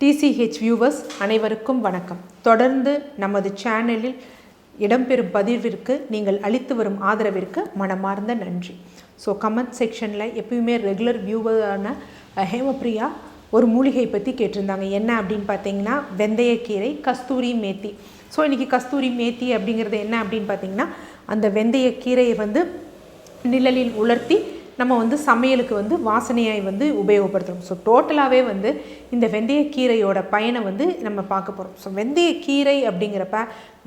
DCH viewers அனைவருக்கும் வணக்கம். தொடர்ந்து நமது சேனலில் இடம்பெறும் பதிவிற்கு நீங்கள் அளித்து வரும் ஆதரவிற்கு மனமார்ந்த நன்றி. ஸோ கமெண்ட் செக்ஷனில் எப்பயுமே ரெகுலர் வியூவரான ஹேமப்ரியா ஒரு மூலிகை பற்றி கேட்டிருந்தாங்க. என்ன அப்படின்னு பார்த்தீங்கன்னா வெந்தயக்கீரை கஸ்தூரி மேத்தி. ஸோ இன்றைக்கி கஸ்தூரி மேத்தி அப்படிங்கிறது என்ன அப்படின்னு பார்த்தீங்கன்னா அந்த வெந்தயக்கீரையை வந்து நிழலில் உலர்த்தி நம்ம வந்து சமையலுக்கு வந்து வாசனையாய் வந்து உபயோகப்படுத்துகிறோம் ஸோ டோட்டலாகவே வந்து இந்த வெந்தயக்கீரையோட பயனை வந்து நம்ம பார்க்க போகிறோம் ஸோ வெந்தயக்கீரை அப்படிங்கிறப்ப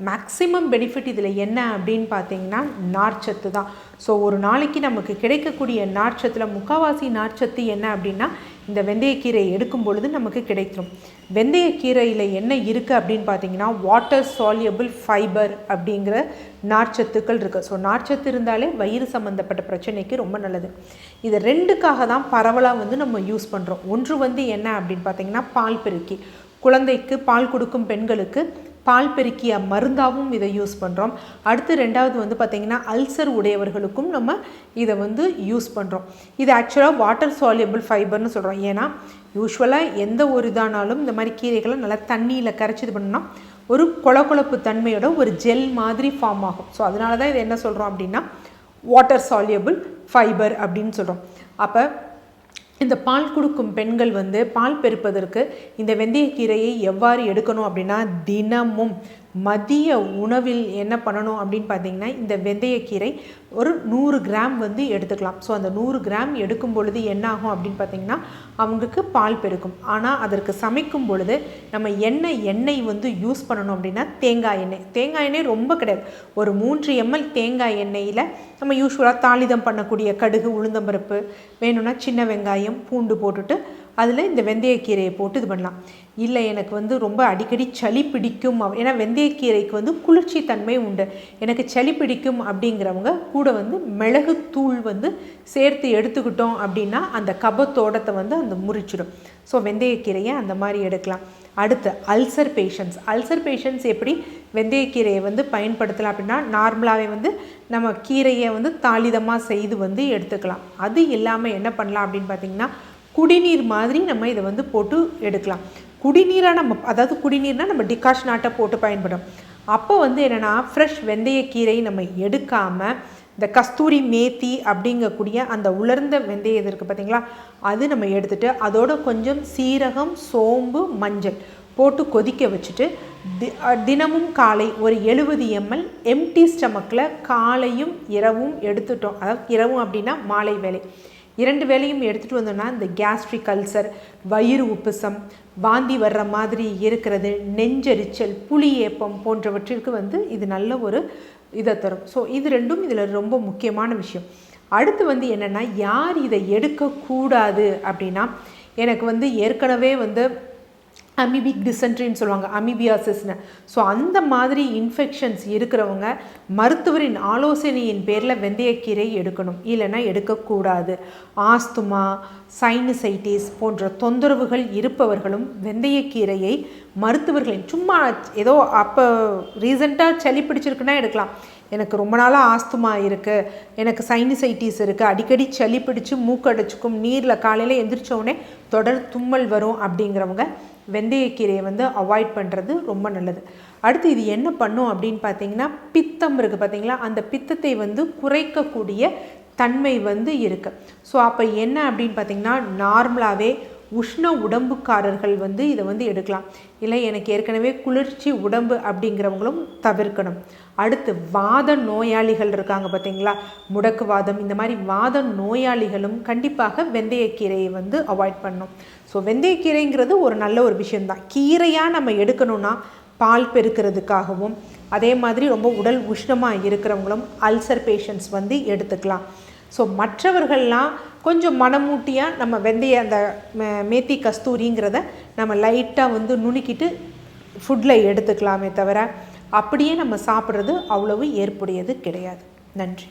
மேக்ஸிமம் பெனிஃபிட் இதில் என்ன அப்படின்னு பார்த்தீங்கன்னா நார்ச்சத்து தான். ஸோ ஒரு நாளைக்கு நமக்கு கிடைக்கக்கூடிய நார்ச்சத்தில் முக்கால்வாசி நார்ச்சத்து என்ன அப்படின்னா இந்த வெந்தயக்கீரை எடுக்கும் பொழுது நமக்கு கிடைக்கும். வெந்தயக்கீரையில் என்ன இருக்குது அப்படின்னு பார்த்தீங்கன்னா வாட்டர் சால்யபிள் ஃபைபர் அப்படிங்கிற நார்ச்சத்துக்கள் இருக்குது ஸோ நார்ச்சத்து இருந்தாலே வயிறு சம்மந்தப்பட்ட பிரச்சனைக்கு ரொம்ப நல்லது. இது ரெண்டுக்காக தான் பரவலாக வந்து நம்ம யூஸ் பண்ணுறோம் ஒன்று வந்து என்ன அப்படின்னு பார்த்தீங்கன்னா பால் பெருக்கி. குழந்தைக்கு பால் கொடுக்கும் பெண்களுக்கு பால் பெருக்கிய மருந்தாகவும் இதை யூஸ் பண்ணுறோம் அடுத்து ரெண்டாவது வந்து பார்த்திங்கன்னா அல்சர் உடையவர்களுக்கும் நம்ம இதை வந்து யூஸ் பண்ணுறோம் இது ஆக்சுவலாக வாட்டர் சாலியபிள் ஃபைபர்னு சொல்கிறோம் ஏன்னா யூஸ்வலாக எந்த ஒரு இதானாலும் இந்த மாதிரி கீரைகளை நல்லா தண்ணியில் கரைச்சி இது பண்ணோம்னா ஒரு கொழகொழப்பு தன்மையோட ஒரு ஜெல் மாதிரி ஃபார்ம் ஆகும். ஸோ அதனால தான் இதை என்ன சொல்கிறோம் அப்படின்னா வாட்டர் சாலியபிள் ஃபைபர் அப்படின்னு சொல்கிறோம் அப்போ இந்த பால் கொடுக்கும் பெண்கள் வந்து பால் பெருப்பதற்கு இந்த வெந்தயக்கீரையை எவ்வாறு எடுக்கணும் அப்படின்னா தினமும் மதிய உணவில் என்ன பண்ணணும் அப்படின்னு பார்த்தீங்கன்னா இந்த வெந்தயக்கீரை ஒரு நூறு கிராம் வந்து எடுத்துக்கலாம். ஸோ அந்த நூறு கிராம் எடுக்கும் பொழுது என்ன ஆகும் அப்படின்னு பார்த்தீங்கன்னா அவங்களுக்கு பால் பெருக்கும். ஆனால் அதற்கு சமைக்கும் பொழுது நம்ம எண்ணெய் எண்ணெய் வந்து யூஸ் பண்ணணும் அப்படின்னா தேங்காய் எண்ணெய். தேங்காய் எண்ணெய் ரொம்ப கிடையாது. ஒரு மூன்று எம்எல் தேங்காய் எண்ணெயில் நம்ம யூஸ்வலாக தாளிதம் பண்ணக்கூடிய கடுகு உளுந்தம்பருப்பு வேணும்னா சின்ன வெங்காயம் பூண்டு போட்டுட்டு அதில் இந்த வெந்தயக்கீரையை போட்டு இது பண்ணலாம். இல்லை எனக்கு வந்து ரொம்ப அடிக்கடி சளி பிடிக்கும் ஏன்னா வெந்தயக்கீரைக்கு வந்து குளிர்ச்சி தன்மை உண்டு. எனக்கு சளி பிடிக்கும் அப்படிங்கிறவங்க கூட வந்து மிளகு தூள் வந்து சேர்த்து எடுத்துக்கிட்டோம் அப்படின்னா அந்த கபத்தோடத்தை வந்து அந்த முறிச்சிடும். ஸோ வெந்தயக்கீரையை அந்த மாதிரி எடுக்கலாம். அடுத்து அல்சர் பேஷண்ட்ஸ் அல்சர் பேஷண்ட்ஸ் எப்படி வெந்தயக்கீரையை வந்து பயன்படுத்தலாம் அப்படின்னா நார்மலாகவே வந்து நம்ம கீரையை வந்து தாளிதமாக செய்து வந்து எடுத்துக்கலாம். அது இல்லாமல் என்ன பண்ணலாம் அப்படின்னு பார்த்தீங்கன்னா குடிநீர் மாதிரி நம்ம இதை வந்து போட்டு எடுக்கலாம். குடிநீராக நம்ம அதாவது குடிநீர்னால் நம்ம டிகாஷ் நாட்டை போட்டு பயன்படும். அப்போ வந்து என்னென்னா ஃப்ரெஷ் வெந்தயக்கீரை நம்ம எடுக்காமல் இந்த கஸ்தூரி மேத்தி அப்படிங்கக்கூடிய அந்த உலர்ந்த வெந்தயம் இது இருக்குது பார்த்தீங்களா? அது நம்ம எடுத்துட்டு அதோட கொஞ்சம் சீரகம் சோம்பு மஞ்சள் போட்டு கொதிக்க வச்சுட்டு தி தினமும் காலை ஒரு எழுபது எம்எல் எம்டி ஸ்டமக்கில் காலையும் இரவும் எடுத்துட்டோம். அதாவது இரவும் அப்படின்னா மாலை வேலை. இரண்டு வேலையும் எடுத்துகிட்டு வந்தோம்னா இந்த கேஸ்ட்ரிக் அல்சர் வயிறு உப்புசம் வாந்தி வர்ற மாதிரி இருக்கிறது நெஞ்செரிச்சல் புளி ஏப்பம் போன்றவற்றிற்கு வந்து இது நல்ல ஒரு இதை தரும். ஸோ இது ரெண்டும் இதில் ரொம்ப முக்கியமான விஷயம். அடுத்து வந்து என்னென்னா யார் இதை எடுக்கக்கூடாது அப்படின்னா எனக்கு வந்து ஏற்கனவே வந்து அமிபிக் டிசென்ட்ரின்னு சொல்லுவாங்க அமிபியாசிஸ்னு ஸோ அந்த மாதிரி இன்ஃபெக்ஷன்ஸ் இருக்கிறவங்க மருத்துவரின் ஆலோசனையின் பேரில் வெந்தயக்கீரை எடுக்கணும். இல்லைன்னா எடுக்கக்கூடாது. ஆஸ்துமா சைனசைட்டிஸ் போன்ற தொந்தரவுகள் இருப்பவர்களும் வெந்தயக்கீரையை மருத்துவர்களின் சும்மா ஏதோ அப்போ ரீசெண்டாக சளி பிடிச்சிருக்குன்னா எடுக்கலாம். எனக்கு ரொம்ப நாளாக ஆஸ்துமா இருக்குது எனக்கு சைனிசைட்டிஸ் இருக்குது அடிக்கடி சளி பிடிச்சு மூக்கடைச்சிக்கும் நீரில் காலையில் எந்திரிச்சோடனே தொடர் தும்மல் வரும் அப்படிங்கிறவங்க வெந்தயக்கீரையை வந்து அவாய்ட் பண்ணுறது ரொம்ப நல்லது. அடுத்து இது என்ன பண்ணும் அப்படின்னு பார்த்தீங்கன்னா பித்தம் இருக்குது பார்த்தீங்களா? அந்த பித்தத்தை வந்து குறைக்கக்கூடிய தன்மை வந்து இருக்குது ஸோ அப்போ என்ன அப்படின்னு பார்த்தீங்கன்னா நார்மலாகவே உஷ்ண உடம்புக்காரர்கள் வந்து இதை வந்து எடுக்கலாம். இல்லை எனக்கு ஏற்கனவே குளிர்ச்சி உடம்பு அப்படிங்கிறவங்களும் தவிர்க்கணும். அடுத்து வாத நோயாளிகள் இருக்காங்க பார்த்தீங்களா? முடக்கு வாதம் இந்த மாதிரி வாத நோயாளிகளும் கண்டிப்பாக வெந்தயக்கீரையை வந்து அவாய்ட் பண்ணணும். ஸோ வெந்தயக்கீரைங்கிறது ஒரு நல்ல ஒரு விஷயம்தான். கீரையாக நம்ம எடுக்கணும்னா பால் பெருக்கிறதுக்காகவும் அதே மாதிரி ரொம்ப உடல் உஷ்ணமாக இருக்கிறவங்களும் அல்சர் பேஷண்ட்ஸ் வந்து எடுத்துக்கலாம். ஸோ மற்றவர்கள்லாம் கொஞ்சம் மனமூட்டியாக நம்ம வெந்தய அந்த மே- மேத்தி கஸ்தூரிங்கிறத நம்ம லைட்டாக வந்து நுணுக்கிட்டு ஃபுட்டில் எடுத்துக்கலாமே தவிர அப்படியே நம்ம சாப்பிட்றது அவ்வளவு ஏற்புடையது கிடையாது. நன்றி.